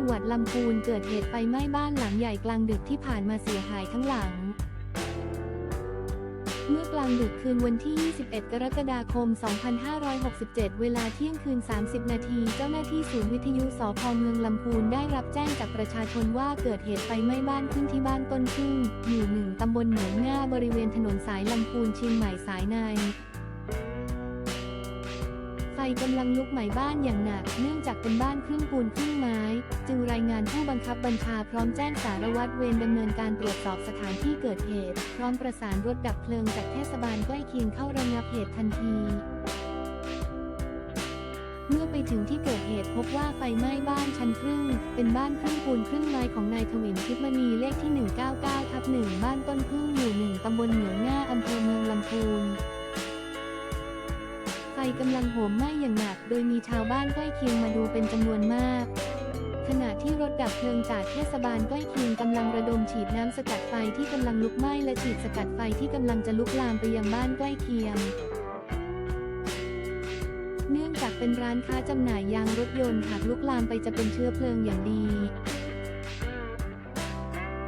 จังหวัดลำพูนเกิดเหตุไฟไหม้บ้านหลังใหญ่กลางดึกที่ผ่านมาเสียหายทั้งหลัง เมื่อกลางดึกคืนวันที่ 21 กรกฎาคม 2567 เวลาเที่ยงคืน 30 นาที เจ้าหน้าที่ศูนย์วิทยุสพเมืองลำพูนได้รับแจ้งจากประชาชนว่าเกิดเหตุไฟไหม้บ้านขึ้นที่บ้านต้นพึ่งหมู่หนึ่งตำบลเหนือง่าบริเวณถนนสายลำพูนเชียงใหม่สายในไฟกำลังลุกไหม้บ้านอย่างหนัก เนื่องจากเป็นบ้านครึ่งปูนครึ่งไม้ายงานผู้บังคับบัญชาพร้อมแจ้งสารวัตรเวรดำเนินการตรวจสอบสถานที่เกิดเหตุ พร้อมประสานรถดับเพลิงจากเทศบาลใกล้เคียงเข้าระงับเหตุทันทีเมื่อไปถึงที่เกิดเหตุพบว่าไฟไหม้บ้านชั้นครึ่ง เป็นบ้านครึ่งปูนครึ่งไม้ของนายทวินทิพมณีเลขที่ 199ทับ1บ้านต้นพึ่งหมู่หนึ่งตำบลเหนือง่าอำเภอเมืองลำพูน ไฟกำลังโหมไหม้อย่างหนัก โดยมีชาวบ้านใกล้เคียงมาดูเป็นจำนวนมาก ที่รถดับเพลิงจากเทศบาลใกล้เคียงกำลังระดมฉีดน้ำสกัดไฟที่กำลังลุกไหม้และฉีดสกัดไฟที่กำลังจะลุกลามไปยังบ้านใกล้เคียง เนื่องจากเป็นร้านค้าจำหน่ายยางรถยนต์หากลุกลามไปจะเป็นเชื้อเพลิงอย่างดี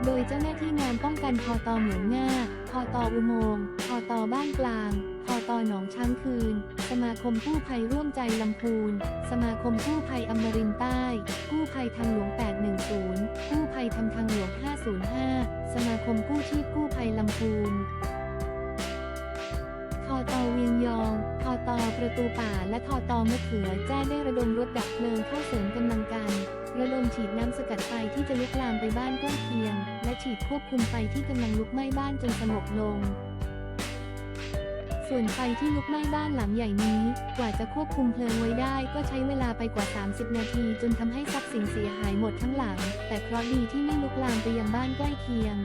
โดยเจ้าหน้าที่งานป้องกันพอตอเหมืองง่าพอตออุโมงพอ บ้านกลางพอตอหนองช้างคืน สมาคมกู้ภัยร่วมใจลำพูน สมาคมกู้ภัยอมรินใต้ กู้ภัยทางหลวง 810 กู้ภัยทำทางหลวง 505 สมาคมกู้ชีพกู้ภัยลำพูนทอตอเวียงยองทอตอประตูป่า และทอตอมะเขือแจ้ได้ระดมรถดับเพลิงเข้าเสริมกำลังกัน ระดมฉีดน้ำสกัดไฟที่จะลุกลามไปบ้านใกล้เคียง และฉีดควบคุมไฟที่กำลังลุกไหม้บ้านจนสงบลง ส่วนไฟที่ลุกไหม้บ้านหลังใหญ่นี้ กว่าจะควบคุมเพลิงไว้ได้ก็ใช้เวลาไปกว่า 30 นาที จนทำให้ทรัพย์สินเสียหายหมดทั้งหลัง แต่เคราะห์ดีที่ไม่ลุกลามไปยังบ้านใกล้เคียง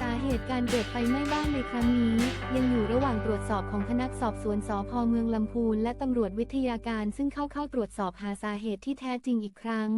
สาเหตุการเกิดไฟไหม้บ้านในครั้งนี้ ยังอยู่ระหว่างตรวจสอบของคณะสอบสวนสพเมืองลำพูนและตำรวจวิทยาการซึ่งเข้าเข้าตรวจสอบหาสาเหตุที่แท้จริงอีกครั้ง